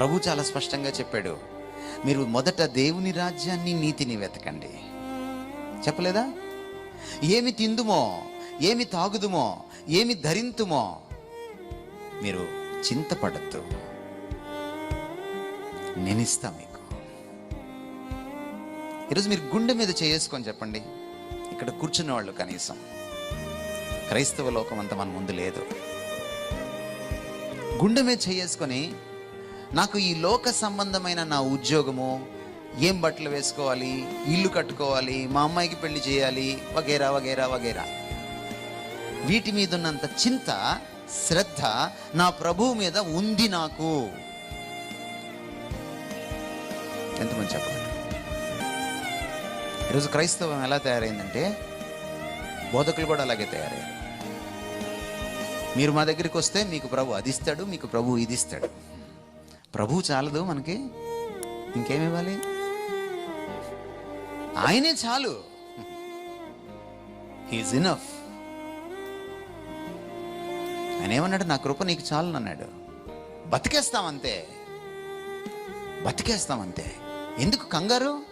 ప్రభు చాలా స్పష్టంగా చెప్పాడు. మీరు మొదట దేవుని రాజ్యాన్ని నీతిని వెతకండి. చెప్పలేదా? ఏమి తిందుమో ఏమి తాగుదుమో ఏమి ధరింతుమో మీరు చింతపడద్దు. నేనిస్తా మీకు. ఈరోజు మీరు గుండె మీద చేసుకొని చెప్పండి. ఇక్కడ కూర్చున్న వాళ్ళు కనీసం. క్రైస్తవ లోకం అంత మన ముందు లేదు. గుండె మీద చేసుకొని నాకు ఈ లోక సంబంధమైన నా ఉద్యోగము ఏం బట్టలు వేసుకోవాలి ఇల్లు కట్టుకోవాలి మా అమ్మాయికి పెళ్ళి చేయాలి వగేరా వగేరా వగేరా. వీటి మీద ఉన్నంత చింత శ్రద్ధ నా ప్రభువు మీద ఉంది నాకు. ఎంతమంది చెప్పండి ఈరోజు క్రైస్తవం ఎలా తయారైందంటే బోధకులు కూడా అలాగే తయారయ్యారు. మీరు మా దగ్గరికి వస్తే మీకు ప్రభు అది ఇస్తాడు మీకు ప్రభు ఇది ఇస్తాడు ప్రభు చాలదు మనకి. ఇంకేమి ఇవ్వాలి? ఆయనే చాలు. హీజ్ ఇనఫ్ ఆయన ఏమన్నాడు? నా కృప నీకు చాలు అన్నాడు. బతికేస్తాం అంతే ఎందుకు? కంగారు?